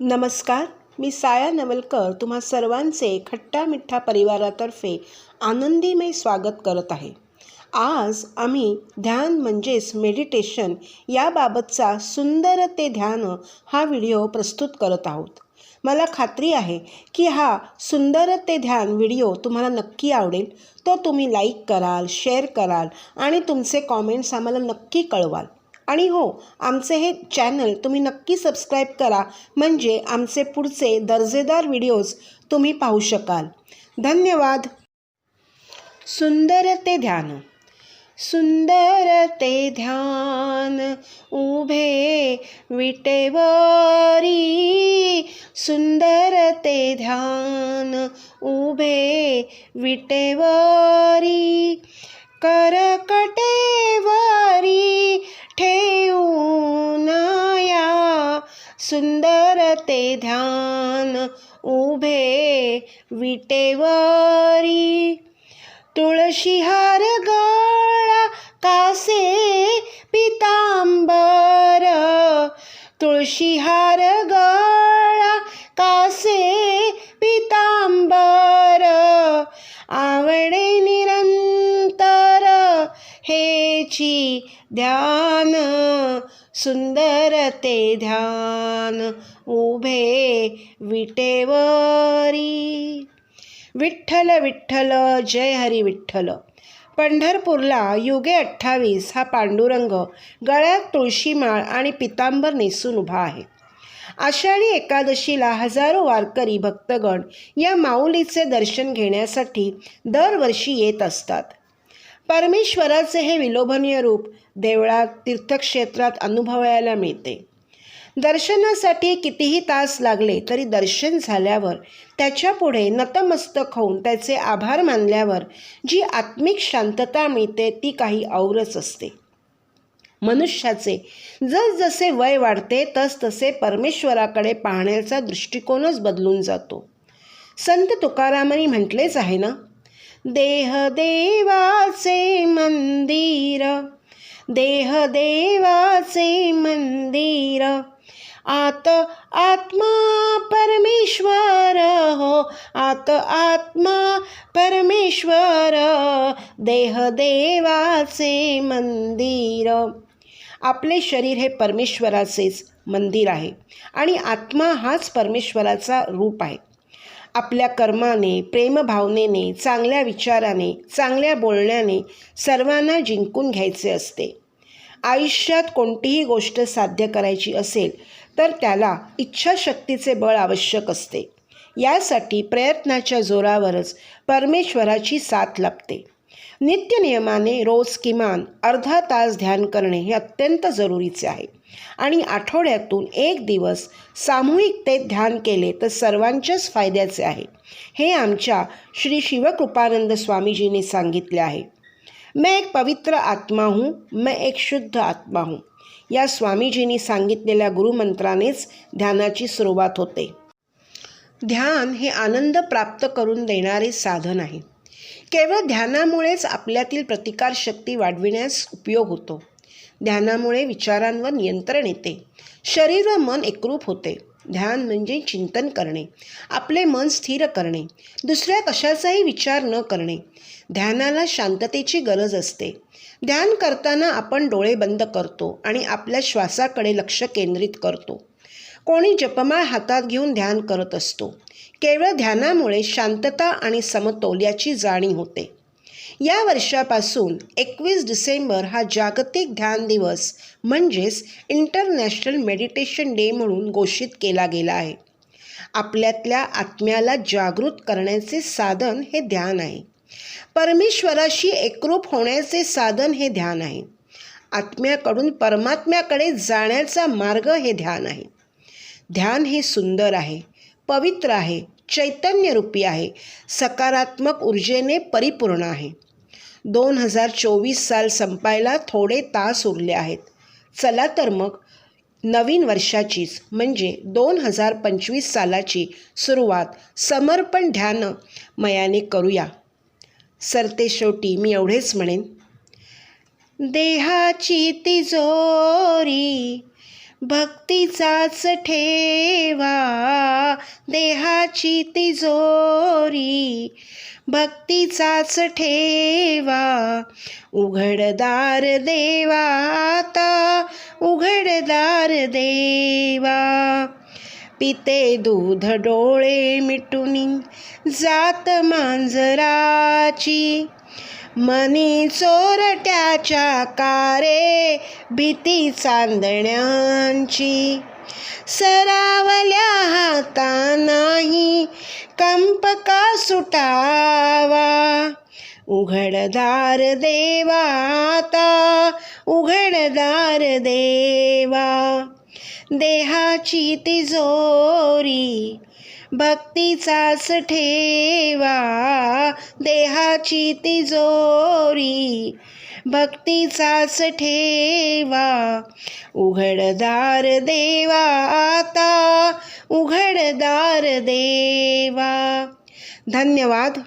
नमस्कार मी साया नवलकर तुम्हा सर्वांचे खट्टा मिठ्ठा परिवारातर्फे आनंदीमय स्वागत करत आहे. आज आम्ही ध्यान म्हणजेच मेडिटेशन याबाबतचा सुंदर ते ध्यान हा व्हिडिओ प्रस्तुत करत आहोत. मला खात्री आहे की हा सुंदर ते ध्यान व्हिडिओ तुम्हाला नक्की आवडेल. तो तुम्ही लाईक कराल शेअर कराल आणि तुमचे कॉमेंट्स आम्हाला नक्की कळवाल. आणि हो आमचे हे चॅनल तुम्ही नक्की सबस्क्राईब करा. म्हणजे आमचे पुढचे दर्जेदार व्हिडिओज तुम्ही पाहू शकाल. धन्यवाद. सुंदर ते ध्यान. सुंदर ते ध्यान. उभे विटेवरी. सुंदर ते ध्यान. उभे विटेवरी. करकटेवरी. ठेवून या सुंदर ते ध्यान उभे विटेवरी. तुळशी हार गळा कासे पितांबर. तुळशी हार गळा कासे पितांबर. आवडे निरंतर हेची ध्यान सुंदर ते ध्यान उभे विटेवरी. विठ्ठल विठ्ठल जय हरी विठ्ठल. पंढरपूरला युगे अठ्ठावीस हा पांडुरंग गळ्यात तुळशीमाळ आणि पितांबर नेसून उभा आहे. आषाढी एकादशीला हजारो वारकरी भक्तगण या माऊलीचे दर्शन घेण्यासाठी दरवर्षी येत असतात. परमेश्वराचे हे विलोभनीय रूप देवळात तीर्थक्षेत्रात अनुभवायला मिळते. दर्शनासाठी कितीही तास लागले तरी दर्शन झाल्यावर त्याच्यापुढे नतमस्तक होऊन त्याचे आभार मानल्यावर जी आत्मिक शांतता मिळते ती काही औरच असते. मनुष्याचे जसजसे वय वाढते तसतसे परमेश्वराकडे पाहण्याचा दृष्टिकोनच बदलून जातो. संत तुकारामांनी म्हटलेच आहे ना देहदेवाचे मंदिर देहदेवाचे मंदिर. आत आत्मा परमेश्वर हो आत आत्मा परमेश्वर देहदेवाचे मंदिर. आपले शरीर हे परमेश्वराचेच मंदिर आहे आणि आत्मा हाच परमेश्वराचा रूप आहे. आपल्या कर्माने प्रेमभावनेने चांगल्या विचाराने चांगल्या बोलण्याने सर्वांना जिंकून घ्यायचे असते. आयुष्यात कोणतीही गोष्ट साध्य करायची असेल तर त्याला इच्छाशक्तीचे बळ आवश्यक असते. यासाठी प्रयत्नाच्या जोरावरच परमेश्वराची साथ लाभते. नित्यनियमाने रोज किमान अर्धा तास ध्यान करणे हे अत्यंत जरुरीचे आहे. आणि आठवड्यातून एक दिवस सामूहिकतेत ध्यान केले तर सर्वांच्याच फायद्याचे आहे. हे आमच्या श्री शिवकृपानंद स्वामीजीने सांगितले आहे. मैं एक पवित्र आत्मा हूँ मैं एक शुद्ध आत्मा हूँ. या स्वामीजींनी सांगितलेल्या गुरुमंत्रानेच ध्यानाची सुरुवात होते. ध्यान हे आनंद प्राप्त करून देणारे साधन आहे. केवळ ध्यानामुळेच आपल्यातील प्रतिकारशक्ती वाढविण्यास उपयोग होतो. ध्यानामुळे विचारांवर नियंत्रण येते. शरीर व मन एकरूप होते. ध्यान म्हणजे चिंतन करणे. आपले मन स्थिर करणे. दुसऱ्या कशाचाही विचार न करणे. ध्यानाला शांततेची गरज असते. ध्यान करताना आपण डोळे बंद करतो आणि आपल्या श्वासाकडे लक्ष केंद्रित करतो. कोणी जपमाळ हातात घेऊन ध्यान करत असतो. केवळ ध्यानामुळे शांतता आणि समतोल याची जाणीव होते. या वर्षापासून एकवीस डिसेंबर हा जागतिक ध्यान दिवस म्हणजेच इंटरनॅशनल मेडिटेशन डे म्हणून घोषित केला गेला आहे. आपल्यातल्या आत्म्याला जागृत करण्याचे साधन हे ध्यान आहे. परमेश्वराशी एकरूप होण्याचे साधन हे ध्यान आहे. आत्म्याकडून परमात्म्याकडे जाण्याचा मार्ग हे ध्यान आहे. ध्यान हे सुंदर आहे पवित्र आहे चैतन्यरूपी आहे. सकारात्मक ऊर्जेने परिपूर्ण आहे. दोन हजार चोवीस साल संपायला थोडे तास उरले आहेत. चला तर मग नवीन वर्षाचीच म्हणजे दोन हजार पंचवीस सालाची सुरुवात समर्पण ध्यान मयाने करूया. सरते शेवटी मी एवढेच म्हणेन. देहाची तिजोरी भक्तीचाच ठेवा देहाची तिजोरी भक्तीचाच ठेवा उघडदार देवा आता उघडदार देवा. पिते दूध डोळे मिटुनी जात मांजराची. मनी चोरट्याच्या कारे भीती चांदण्यांची सरावल्या हातानाही कंप का सुटावा? उघडदार देवा आता उघडदार देवा. देहाची तिजोरी भक्तीचाच ठेवा देहाची तिजोरी भक्तीचाच ठेवा उघडदार देवा आता उघडदार देवा. धन्यवाद.